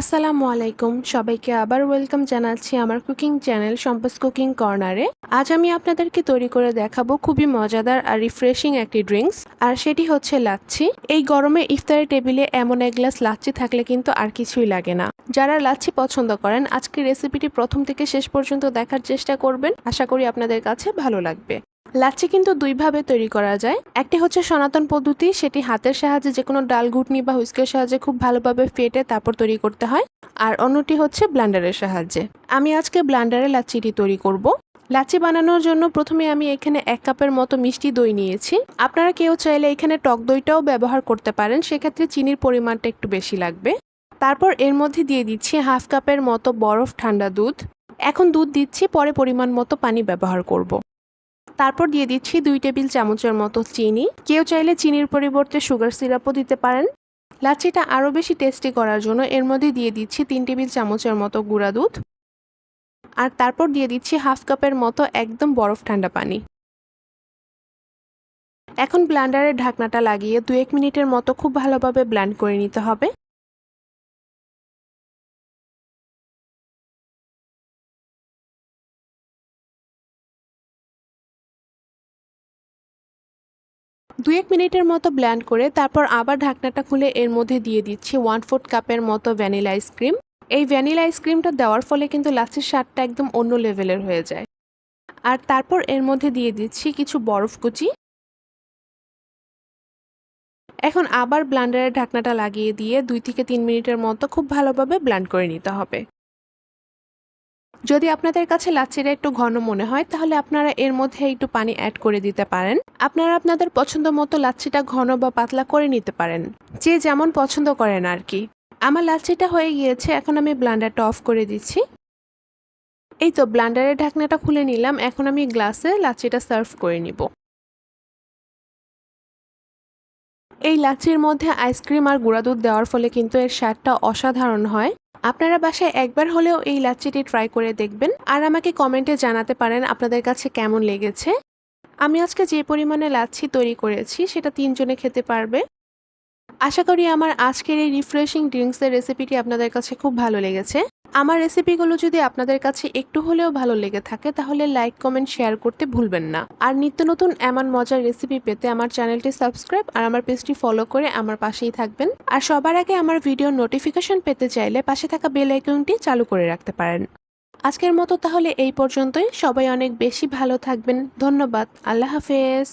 আসসালামু আলাইকুম। সবাইকে আবার ওয়েলকাম জানাচ্ছি আমার কুকিং চ্যানেল সম্পাস কুকিং কর্নারে। আজ আমি আপনাদেরকে তৈরি করে দেখাবো খুবই মজাদার আর রিফ্রেশিং একটি ড্রিঙ্কস আর সেটি হচ্ছে লাচ্ছি। এই গরমে ইফতারের টেবিলে এমন এক গ্লাস লাচ্ছি থাকলে কিন্তু আর কিছুই লাগে না। যারা লাচ্ছি পছন্দ করেন আজকে রেসিপিটি প্রথম থেকে শেষ পর্যন্ত দেখার চেষ্টা করবেন। আশা করি আপনাদের কাছে ভালো লাগবে। লাচ্ছি কিন্তু দুইভাবে তৈরি করা যায়। একটি হচ্ছে সনাতন পদ্ধতি, সেটি হাতের সাহায্যে যে কোনো ডাল ঘুটনি বা হুইস্কের সাহায্যে খুব ভালোভাবে ফেটে তারপর তৈরি করতে হয়। আর অন্যটি হচ্ছে ব্লান্ডারের সাহায্যে। আমি আজকে ব্লান্ডারে লাচ্ছিটি তৈরি করব। লাচ্ছি বানানোর জন্য প্রথমে আমি এখানে এক কাপের মতো মিষ্টি দই নিয়েছি। আপনারা কেউ চাইলে এখানে টক দইটাও ব্যবহার করতে পারেন, সেক্ষেত্রে চিনির পরিমাণটা একটু বেশি লাগবে। তারপর এর মধ্যে দিয়ে দিচ্ছি হাফ কাপের মতো বরফ ঠান্ডা দুধ। এখন দুধ দিচ্ছি, পরে পরিমাণ মতো পানি ব্যবহার করব। তারপর দিয়ে দিচ্ছি দুই টেবিল চামচের মতো চিনি। কেউ চাইলে চিনির পরিবর্তে সুগার সিরাপও দিতে পারেন। লাচ্ছিটা আরও বেশি টেস্টি করার জন্য এর মধ্যে দিয়ে দিচ্ছি তিন টেবিল চামচের মতো গুঁড়া দুধ। আর তারপর দিয়ে দিচ্ছি হাফ কাপের মতো একদম বরফ ঠান্ডা পানি। এখন ব্লান্ডারের ঢাকনাটা লাগিয়ে দু এক মিনিটের মতো খুব ভালোভাবে ব্ল্যান্ড করে নিতে হবে। দু এক মিনিটের মতো ব্ল্যান্ড করে তারপর আবার ঢাকনাটা খুলে এর মধ্যে দিয়ে দিচ্ছি ওয়ান ফোর্থ কাপের মতো ভ্যানিলা আইসক্রিম এই ভ্যানিলা আইসক্রিমটা দেওয়ার ফলে কিন্তু লাচ্ছির স্বাদটা একদম অন্য লেভেলের হয়ে যায়। আর তারপর এর মধ্যে দিয়ে দিচ্ছি কিছু বরফ কুচি। এখন আবার ব্লান্ডারের ঢাকনাটা লাগিয়ে দিয়ে দুই থেকে তিন মিনিটের মতো খুব ভালোভাবে ব্লান্ড করে নিতে হবে। যদি আপনাদের কাছে লাচ্ছিটা একটু ঘন মনে হয়, তাহলে আপনারা এর মধ্যে একটু পানি অ্যাড করে দিতে পারেন। আপনারা আপনাদের পছন্দ মতো লাচ্ছিটা ঘন বা পাতলা করে নিতে পারেন। যে যেমন পছন্দ করেন আর কি। আমার লাচ্ছিটা হয়ে গিয়েছে, এখন আমি ব্লান্ডারটা অফ করে দিচ্ছি। এই তো, ব্লান্ডারের ঢাকনাটা খুলে নিলাম, এখন আমি গ্লাসে লাচ্ছিটা সার্ভ করে নিব। এই লাচ্ছির মধ্যে আইসক্রিম আর গুঁড়া দুধ দেওয়ার ফলে কিন্তু এর স্বাদটা অসাধারণ হয়। আপনারা বাসায় একবার হলেও এই লাচ্ছিটি ট্রাই করে দেখবেন। আর আমাকে কমেন্টে জানাতে পারেন আপনাদের কাছে কেমন লেগেছে। আমি আজকে যে পরিমাণে লাচ্ছি তৈরি করেছি, সেটা তিনজনে খেতে পারবে। আশা করি আমার আজকের এই রিফ্রেশিং ড্রিঙ্কসের রেসিপিটি আপনাদের কাছে খুব ভালো লেগেছে। আমার রেসিপিগুলো যদি আপনাদের কাছে একটু হলেও ভালো লেগে থাকে, তাহলে লাইক কমেন্ট শেয়ার করতে ভুলবেন না। আর নিত্য নতুন এমন মজার রেসিপি পেতে আমার চ্যানেলটি সাবস্ক্রাইব আর আমার পেজটি ফলো করে আমার পাশেই থাকবেন। আর সবার আগে আমার ভিডিও নোটিফিকেশন পেতে চাইলে পাশে থাকা বেল আইকনটি চালু করে রাখতে পারেন। আজকের মতো তাহলে এই পর্যন্তই। সবাই অনেক বেশি ভালো থাকবেন। ধন্যবাদ। আল্লাহ হাফেজ।